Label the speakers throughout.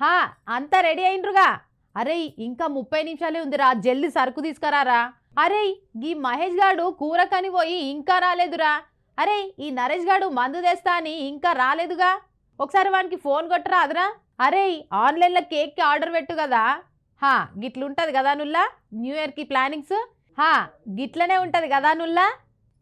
Speaker 1: హా అంతా రెడీ అయిండ్రుగా. అరే ఇంకా ముప్పై నిమిషాలే ఉందిరా జల్ది సరుకు తీసుకురారా. అరే గీ మహేష్ గాడు కూరకని పోయి ఇంకా రాలేదురా. అరే ఈ నరేష్ గాడు మందు తెస్తా అని ఇంకా రాలేదుగా. ఒకసారి వానికి ఫోన్ కొట్టరా అదరా. అరే ఆన్లైన్లో కేక్కి ఆర్డర్ పెట్టు కదా. హా గిట్లుంటుంది కదా నుల్లా న్యూ ఇయర్కి ప్లానింగ్స్? హా గిట్లనే ఉంటుంది కదా నుల్లా.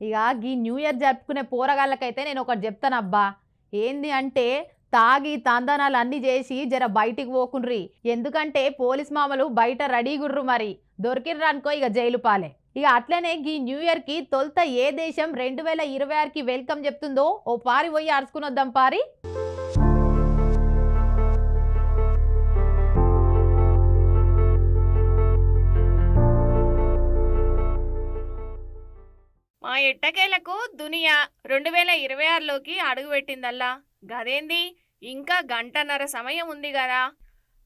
Speaker 1: ఇక ఈ న్యూ ఇయర్ జరుపుకునే పోరగాళ్ళకైతే నేను ఒకటి చెప్తానబ్బా ఏంది అంటే తాగి తందనాలు అన్ని చేసి జర బయటికి పోకుండ్రి. ఎందుకంటే పోలీస్ మామలు బయట రెడీగుర్రు మరి. దొరికిర్రు అనుకో ఇక జైలు పాలే. ఇక అట్లనే ఈ న్యూ ఇయర్కి తొలుత ఏ దేశం రెండు వేల ఇరవై ఆరుకి వెల్కమ్ చెప్తుందో ఓ పారి పోయి అరుచుకుని వద్దాం పారి.
Speaker 2: మా ఎట్టకేలకు దునియా రెండు వేల ఇరవై ఆరులోకి అడుగుపెట్టిందల్లా? గదేంది? ఇంకా గంటన్నర సమయం ఉంది కదా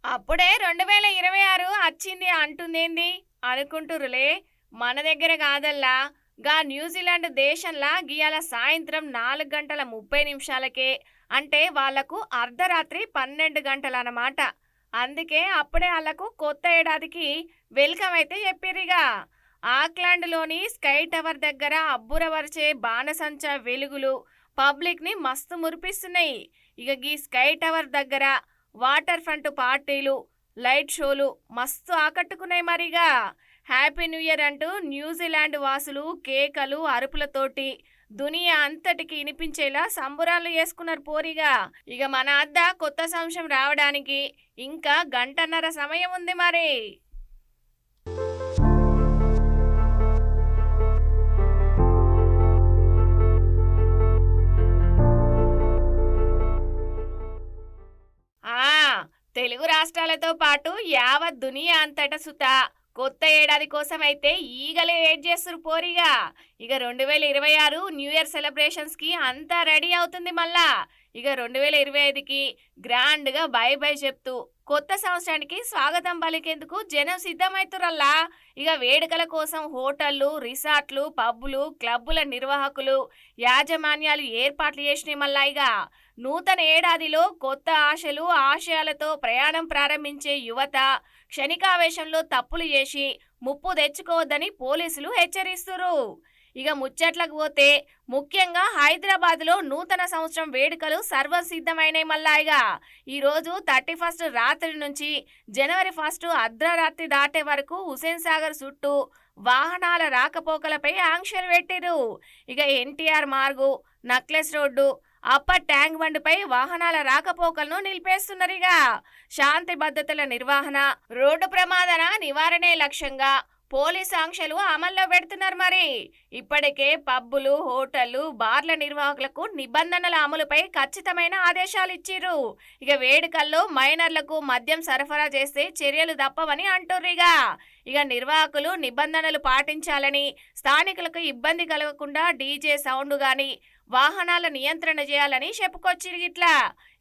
Speaker 2: అప్పుడే రెండు వేల ఇరవై ఆరు వచ్చింది అంటుందేంది? అనుకుంటురులే. మన దగ్గర కాదల్లా. గా న్యూజిలాండ్ దేశంలా గియాల సాయంత్రం నాలుగు గంటల ముప్పై నిమిషాలకే. అంటే వాళ్ళకు అర్ధరాత్రి పన్నెండు గంటలన్నమాట. అందుకే అప్పుడే వాళ్ళకు కొత్త ఏడాదికి వెల్కమ్ అయితే చెప్పిర్రిగా. ఆక్లాండ్లోని స్కై టవర్ దగ్గర అబ్బురవరిచే బాణసంచ వెలుగులు పబ్లిక్ని మస్తు మురిపిస్తున్నాయి. ఇక గీ స్కై టవర్ దగ్గర వాటర్ ఫ్రంట్ పార్టీలు లైట్ షోలు మస్తు ఆకట్టుకున్నాయి మరిగా. హ్యాపీ న్యూ ఇయర్ అంటూ న్యూజిలాండ్ వాసులు కేకలు అరుపులతోటి దునియా అంతటికి వినిపించేలా సంబురాలు చేసుకున్నారు పోరిగా. ఇక మన అద్ద కొత్త సంవత్సరం రావడానికి ఇంకా గంటన్నర సమయం ఉంది మరి. రాష్ట్రాలతో పాటు యావత్ దునియా అంతటా సుత. కొత్త ఏడాది కోసం అయితే ఈగలే వెయిట్ చేస్తున్నారు పోరిగా. ఇక రెండు వేల ఇరవై ఆరు న్యూ ఇయర్ సెలబ్రేషన్స్కి అంతా రెడీ అవుతుంది మళ్ళా. ఇక రెండు వేల ఇరవై ఐదుకి గ్రాండ్గా బై బై చెప్తూ కొత్త సంవత్సరానికి స్వాగతం పలికేందుకు జనం సిద్ధమవుతురల్లా ఇక వేడుకల కోసం హోటళ్ళు రిసార్ట్లు పబ్బులు క్లబ్బుల నిర్వాహకులు యాజమాన్యాలు ఏర్పాట్లు చేసినాయి మళ్ళా ఇక. నూతన ఏడాదిలో కొత్త ఆశలు ఆశయాలతో ప్రయాణం ప్రారంభించే యువత క్షణికావేశంలో తప్పులు చేసి ముప్పు తెచ్చుకోవద్దని పోలీసులు హెచ్చరిస్తున్నారు ఇక ముచ్చట్లకు పోతే ముఖ్యంగా హైదరాబాద్లో నూతన సంవత్సరం వేడుకలు సర్వసిద్ధమైనవి మళ్ళా ఇక ఈరోజు థర్టీ ఫస్ట్ రాత్రి నుంచి జనవరి ఫస్ట్ అర్ధరాత్రి దాటే వరకు హుసేన్ సాగర్ చుట్టూ వాహనాల రాకపోకలపై ఆంక్షలు పెట్టిరు ఇక NTR Marg necklace road upper tank బండ్పై వాహనాల రాకపోకలను నిలిపేస్తున్నారు ఇక శాంతి భద్రతల నిర్వహణ రోడ్డు ప్రమాదన నివారణే లక్ష్యంగా పోలీసు ఆంక్షలు అమల్లో పెడుతున్నారు మరి. ఇప్పటికే పబ్బులు హోటళ్ళు బార్ల నిర్వాహకులకు నిబంధనల అమలుపై ఖచ్చితమైన ఆదేశాలు ఇచ్చిర్రు. ఇక వేడుకల్లో మైనర్లకు మద్యం సరఫరా చేస్తే చర్యలు తప్పవని అంటుర్రిగా ఇక నిర్వాహకులు నిబంధనలు పాటించాలని స్థానికులకు ఇబ్బంది కలగకుండా డీజే సౌండ్ కానీ వాహనాల నియంత్రణ చేయాలని చెప్పుకొచ్చిరు ఇట్లా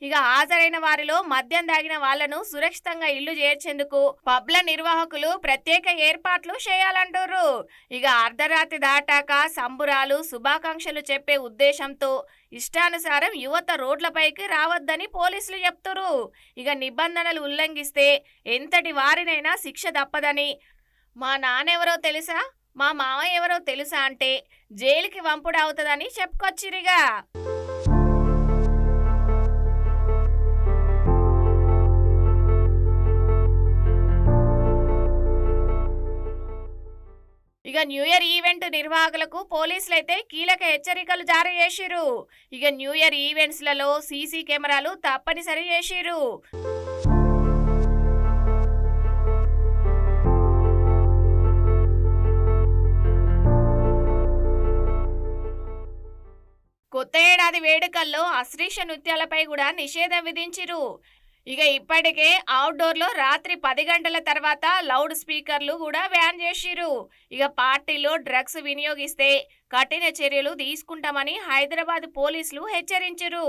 Speaker 2: ఇక హాజరైన వారిలో మద్యం దాగిన వాళ్ళను సురక్షితంగా ఇల్లు చేర్చేందుకు పబ్ల నిర్వాహకులు ప్రత్యేక ఏర్పాట్లు చేయాలంటారు ఇక అర్ధరాత్రి దాటాక సంబురాలు శుభాకాంక్షలు చెప్పే ఉద్దేశంతో ఇష్టానుసారం యువత రోడ్లపైకి రావద్దని పోలీసులు చెప్తురు ఇక నిబంధనలు ఉల్లంఘిస్తే ఎంతటి వారినైనా శిక్ష తప్పదని మా నాన్నెవరో తెలుసా? మా మామ ఎవరో తెలుసా అంటే జైలుకి వంపుడు అవుతుందని చెప్పుకొచ్చిరిగా. ఇక న్యూ ఇయర్ ఈవెంట్ నిర్వాహకులకు పోలీసులు అయితే కీలక హెచ్చరికలు జారీ చేసిరు ఇక న్యూ ఇయర్ ఈవెంట్స్లలో సీసీ కెమెరాలు తప్పనిసరి చేసిరు కొత్త ఏడాది వేడుకల్లో అశ్రీష నృత్యాలపై కూడా నిషేధం విధించిరు ఇక ఇప్పటికే అవుట్డోర్లో రాత్రి పది గంటల తర్వాత లౌడ్ స్పీకర్లు కూడా బ్యాన్ చేసిరు ఇక పార్టీలో డ్రగ్స్ వినియోగిస్తే కఠిన చర్యలు తీసుకుంటామని హైదరాబాద్ పోలీసులు హెచ్చరించారు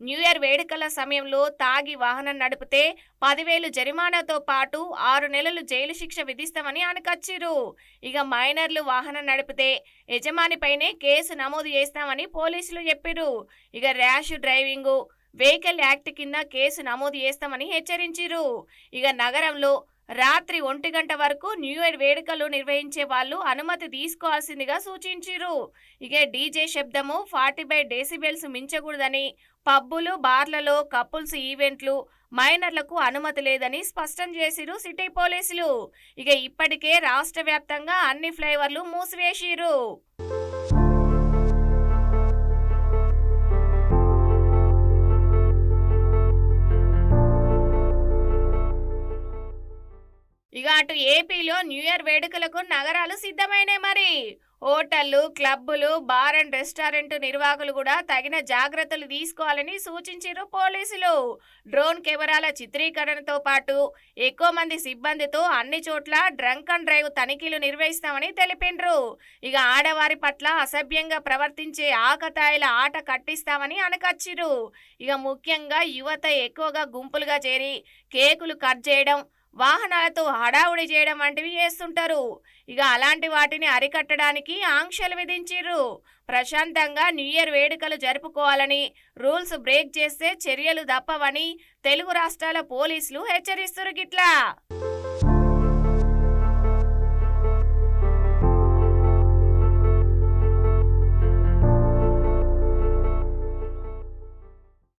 Speaker 2: న్యూ ఇయర్ వేడుకల సమయంలో తాగి వాహనం నడిపితే పదివేలు జరిమానాతో పాటు ఆరు నెలలు జైలు శిక్ష విధిస్తామని అనకచ్చిరు ఇక మైనర్లు వాహనం నడిపితే యజమానిపైనే కేసు నమోదు చేస్తామని పోలీసులు చెప్పిరు ఇక ర్యాష్ డ్రైవింగు వెహికల్ యాక్ట్ కింద కేసు నమోదు చేస్తామని హెచ్చరించారు ఇక నగరంలో రాత్రి ఒంటి గంట వరకు న్యూ ఇయర్ వేడుకలు నిర్వహించే వాళ్ళు అనుమతి తీసుకోవాల్సిందిగా సూచించారు ఇక డీజే శబ్దము ఫార్టీ బై డెసిబెల్స్ మించకూడదని పబ్బులు బార్లలో కపుల్స్ ఈవెంట్లు మైనర్లకు అనుమతి లేదని స్పష్టం చేసిరు సిటీ పోలీసులు. ఇక ఇప్పటికే రాష్ట్ర వ్యాప్తంగా అన్ని ఫ్లైఓవర్లు మూసివేసిరు అటు ఏపీలో న్యూ ఇయర్ వేడుకలకు నగరాలు సిద్ధమైనాయి మరి. హోటళ్ళు క్లబ్బులు బార్ అండ్ రెస్టారెంట్ నిర్వాహకులు కూడా తగిన జాగ్రత్తలు తీసుకోవాలని సూచించారు పోలీసులు. డ్రోన్ కెమెరాల చిత్రీకరణతో పాటు ఎక్కువ మంది సిబ్బందితో అన్ని చోట్ల డ్రంక్ అండ్ డ్రైవ్ తనిఖీలు నిర్వహిస్తామని తెలిపిండ్రు. ఇక ఆడవారి పట్ల అసభ్యంగా ప్రవర్తించే ఆకతాయిల ఆట కట్టిస్తామని అనకచ్చిరు ఇక ముఖ్యంగా యువత ఎక్కువగా గుంపులుగా చేరి కేకులు కట్ చేయడం వాహనాలతో హడావుడి చేయడం వంటివి చేస్తుంటారు. ఇక అలాంటి వాటిని అరికట్టడానికి ఆంక్షలు విధించిర్రు. ప్రశాంతంగా న్యూ ఇయర్ వేడుకలు జరుపుకోవాలని రూల్స్ బ్రేక్ చేస్తే చర్యలు తప్పవని తెలుగు రాష్ట్రాల పోలీసులు హెచ్చరిస్తున్నారు గిట్లా.